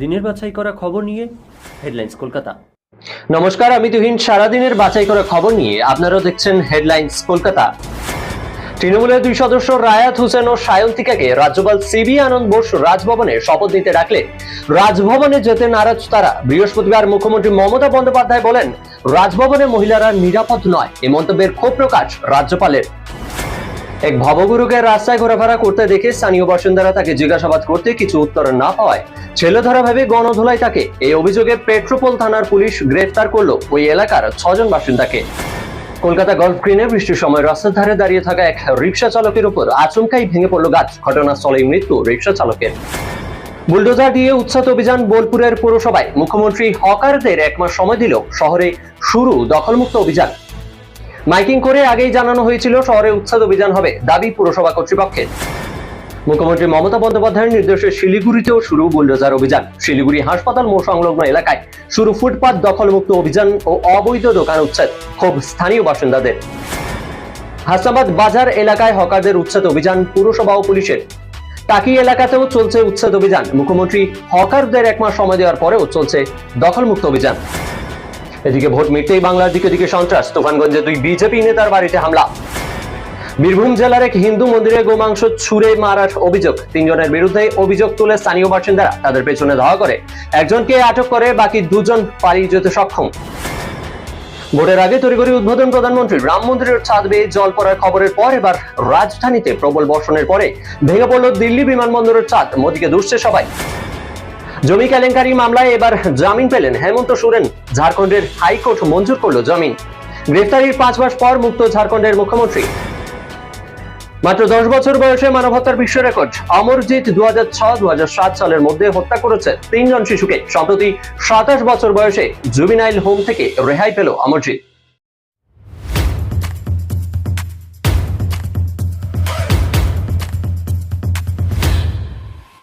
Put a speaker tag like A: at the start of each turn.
A: দিনের বাছাই করা খবর নিয়ে হেডলাইন্স কলকাতা।
B: নমস্কার, আমি তুহিন। সারাদিনের বাছাই করা খবর নিয়ে আপনারাও দেখছেন হেডলাইন্স কলকাতা। তৃণমূলের দুই সদস্য রায়াত হোসেন ও সায়ন্তিকাকে রাজ্যপাল সিবি আনন্দ বোস রাজভবনে শপথ নিতে ডাকলে রাজভবনে যেতে নারাজ তারা। বৃহস্পতিবার মুখ্যমন্ত্রী মমতা বন্দ্যোপাধ্যায় বলেন, রাজভবনে মহিলারা নিরাপদ নয়। এ মন্তব্যের ক্ষোভ প্রকাশ রাজ্যপালের। এক ভবগুরুকে রাস্তায় ঘোরাফেরা করতে দেখে স্থানীয় বাসিন্দারা তাকে জিজ্ঞাসাবাদ করতে কিছু উত্তর না পাওয়ায় ছেলে ধরা ভেবে গণধোলাই তাকে এই অভিযোগে পেট্রোপোল থানার পুলিশ গ্রেফতার করল ওই এলাকার ছজন বাসিন্দাকে। কলকাতা গল্ফ গ্রিনে বৃষ্টির সময় রাস্তার ধারে দাঁড়িয়ে থাকা এক রিক্সা চালকের উপর আচমকাই ভেঙে পড়ল গাছ। ঘটনাস্থলেই মৃত্যু রিক্সা চালকের। বুলডোজার দিয়ে উচ্ছাত অভিযান বোলপুরের পুরসভায়। মুখ্যমন্ত্রী হকারদের এক মাস সময় দিল শহরে শুরু দখলমুক্ত অভিযান। মাইকিং করে আগেই জানানো হয়েছিল, শহরে উচ্ছেদ অভিযান হবে, দাবি পুরসভা কর্তৃপক্ষের। মুখ্যমন্ত্রী মমতা বন্দ্যোপাধ্যায়ের নির্দেশে শিলিগুড়িতেও শুরু বুলডোজার অভিযান। শিলিগুড়ি হাসপাতাল মোড় সংলগ্ন এলাকায় শুরু ফুটপাত দখলমুক্ত অভিযান ও অবৈধ দোকান উচ্ছেদ খুব স্থানীয় বাসিন্দাদের। হাসনাবাদ বাজার এলাকায় হকারদের উচ্ছেদ অভিযান পুরসভা ও পুলিশের। টাকি এলাকাতেও চলছে উচ্ছেদ অভিযান। মুখ্যমন্ত্রী হকারদের এক মাস সময় দেওয়ার পরেও চলছে দখলমুক্ত অভিযান। এদিকে ভোট মিটতেই বাংলার দিকে দিকে সন্ত্রাস। তুফানগঞ্জে দুই বিজেপি নেতার বাড়িতে হামলা। বীরভূম জেলার এক হিন্দু মন্দিরে গোমাংস ছুঁড়ে মারার অভিযোগ। তিনজনের বিরুদ্ধে অভিযোগ তুলে স্থানীয় বাসিন্দারা। তাদের পেছনে ধাওয়া করে। একজনকে আটক করে বাকি দুজন পালিয়ে যেতে সক্ষম। ভোটের আগে তড়িঘড়ি উদ্বোধন প্রধানমন্ত্রী। রাম মন্দিরের ছাদ বেয়ে জল পড়ার খবরের পর এবার রাজধানীতে প্রবল বর্ষণের পরে ভেঙে পড়ল দিল্লি বিমানবন্দরের ছাদ। মোদীকে দুষছে সবাই। জমি কেলেঙ্কারি মামলায় এবার জামিন পেলেন হেমন্ত সোরেন। ঝাড়খণ্ডের হাইকোর্ট মঞ্জুর করল জমিন। গ্রেফতারির পাঁচ মাস পর মুক্ত ঝাড়খণ্ডের মুখ্যমন্ত্রী। মাত্র দশ বছর বয়সে মানব হত্যার বিশ্ব রেকর্ড। অমরজিৎ দু হাজার দু সালের মধ্যে হত্যা করেছে তিনজন শিশুকে। সম্প্রতি সাতাশ বছর বয়সে জুবিনাইল হোম থেকে রেহাই পেল অমরজিৎ।